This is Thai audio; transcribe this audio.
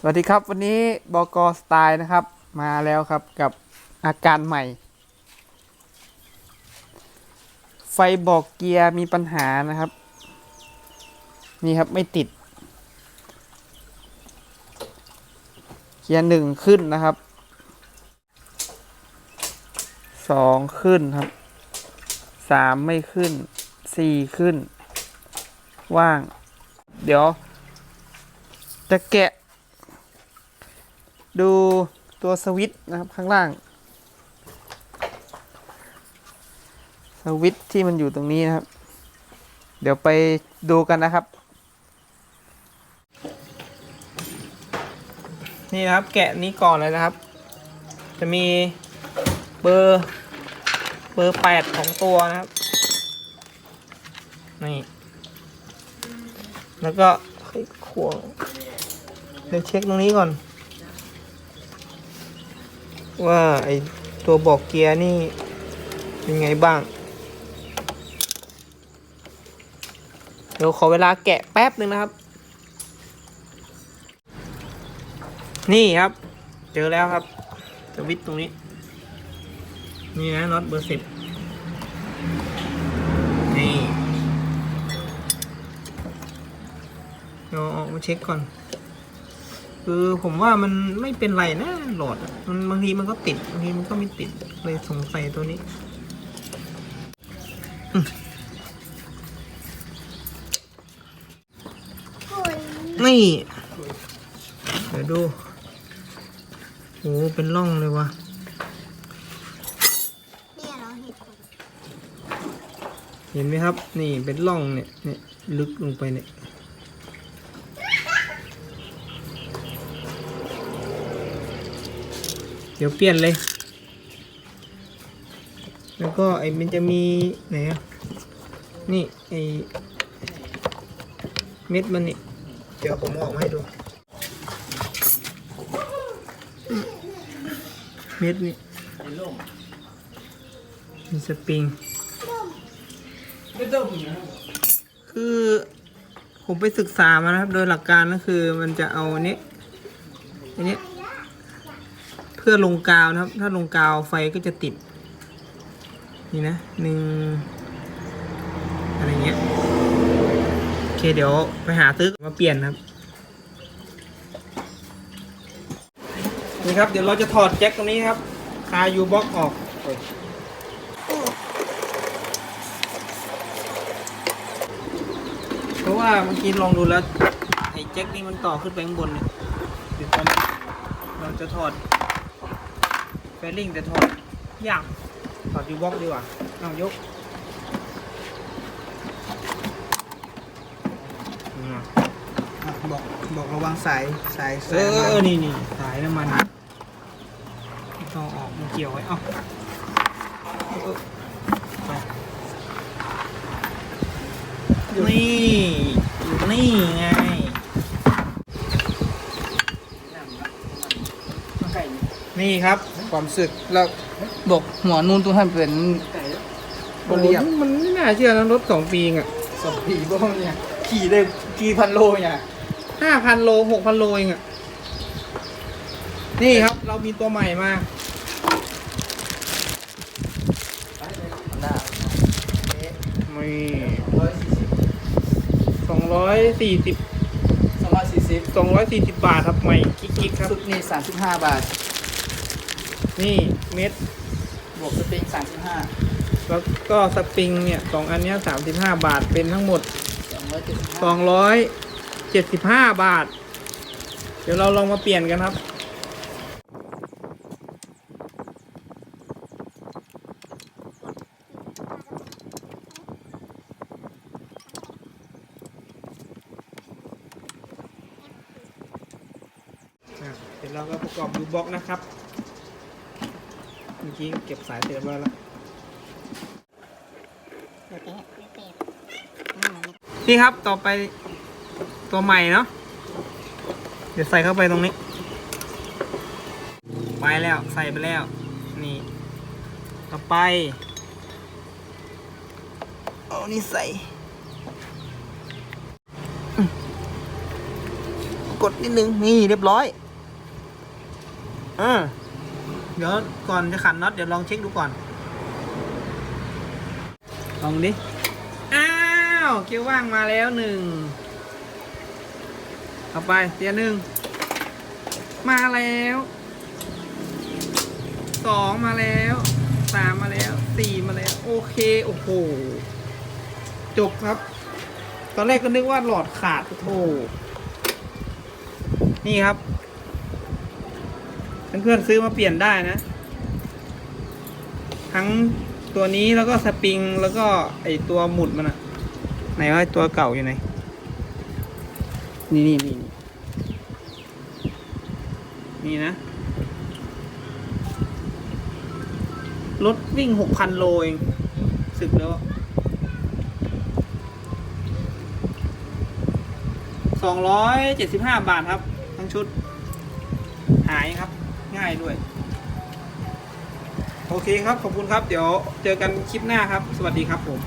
สวัสดีครับ วันนี้บกสไตล์นะครับ มาแล้วครับกับอาการใหม่ ไฟบอกเกียร์มีปัญหานะครับ นี่ครับไม่ติด เกียร์หนึ่งขึ้นนะครับสองขึ้นครับสามไม่ขึ้นสี่ขึ้น ว่าง เดี๋ยว จะแกะ ดูตัวสวิตช์นะครับข้างล่าง สวิตช์ที่มันอยู่ตรงนี้นะครับ เดี๋ยวไปดูกันนะครับ นี่นะครับแกะนี้ก่อนเลยนะครับ จะมีเบอร์เบอร์แปดของตัวนะครับ นี่ แล้วก็ขวงเดี๋ยวเช็คตรงนี้ก่อน ว่าไอตัวบอกเกียร์นี่เป็นไงบ้าง เดี๋ยวขอเวลาแกะแป๊บหนึ่งนะครับ นี่ครับ เจอแล้วครับสวิตตรงนี้ นี่นะน็อตเบอร์สิบนี่เดี๋ยวเอามาเช็คก่อน คือผมว่ามันไม่เป็นไรนะโหลดอะมันบางทีมันก็ติดบางทีมันก็ไม่ติดเลยสงสัยตัวนี้อืมนี่ เดี๋ยวดูโอ้เป็นร่องเลยวะเนี่ยเราเห็นคนเห็นไหมครับ นี่เป็นร่องเนี่ยเนี่ยลึกลงไปเนี่ย เดี๋ยวเปลี่ยนเลย แล้วก็ไอ้มันจะมีไหนอะนี่ไอ้เม็ดมันนี่เดี๋ยวผมออกมาให้ดู เม็ดนี่มีสปริง คือผมไปศึกษามานะครับ โดยหลักการก็คือมันจะเอาอันนี้อันนี้ พื่อลงกาวนะครับ ถ้าลงกาวไฟก็จะติด นี่นะหนึ่งอะไรเงี้ยโอเคเดี๋ยวไปหาซื้อมาเปลี่ยนครับนี่ครับเดี๋ยวเราจะถอดแจ็คตรงนี้ครับคายูบ็อกออกเพราะว่าเมื่อกี้ลองดูแล้วไอ้แจ็คนี่มันต่อขึ้นไปข้างบนเนี่ยเดี๋ยวตอนนี้เราจะถอด ลลิ่งแต่ถอดยากถอดยูบ็อกดีกว่าเอายกอืมอะบอกบอกระวังสายสายเอสายอน้ำเอมัอนนี่นี่สายน้ำมันต้องออกมันเกี่ยวไว้เอ้าเออเออไปนี่อยู่นี่ไงนี่ครับ ความสึกแล้วบอกหัวนูนตัวท่านเป็นบริยโอ้โหมันไม่น่าเชื่อนะรถสองปีเองอะสมผีบ้างเนี่ย ขี่ได้กี่พันโลเนี่ยห้าพันโลหกพันโลเองอะนี่ครับ เรามีตัวใหม่มามีร้อยสี่สิบสองร้อยสี่สิบสองร้อยสี่สิบสองร้อยสี่สิบบาทครับใหม่กิ๊กๆครับชุดนี้สามสิบห้าบาท นี่เม็ดบวกสปริงสามสิบห้าแล้วก็สปริงเนี่ยสองอันเนี้สามสิบห้าบาทเป็นทั้งหมดสองร้อยเจ็ดสิบสองร้อยเจ็ดสิบห้าบาท เดี๋ยวเราลองมาเปลี่ยนกันครับ อะเดี๋ยวเราก็ประกอบยูบ็อกนะครับเมื่อกี้เก็บสายเสร็จเรียบร้แล้วเดี๋ยวเป๊ะนี่ครับต่อไปตัวใหม่เนาะเดี๋ยวใส่เข้าไปตรงนี้ ไปแล้วใส่ไปแล้ว นี่ ต่อไปเอานี่ใส่ กดนิดนึง นี่เรียบร้อยอ่า เดี๋ยวก่อนจะขันน็อตเดี๋ยวลองเช็คดูก่อน ลองดิ อ้าว เกียวว่างมาแล้วหนึ่งเอาไปเตียหนึ่ง มาแล้ว สองมาแล้วสามมาแล้วสี่มาแล้ว โอเค โอ้โห จบครับ ตอนแรกก็นึกว่าหลอดขาด โอ้โหนี่ครับ เพื่อนๆซื้อมาเปลี่ยนได้นะ ทั้งตัวนี้แล้วก็สปริงแล้วก็ไอตัวหมุดมันอะไหนว่าตัวเก่าอยู่ไหน นี่นี่นี่นี่นี่นะรถวิ่งหกพันโลเองสึกแล้วสองร้อยเจ็ดสิบห้าบาทครับ ทั้งชุด หายครับ ง่ายด้วย โอเคครับ ขอบคุณครับ เดี๋ยวเจอกันคลิปหน้าครับ สวัสดีครับผม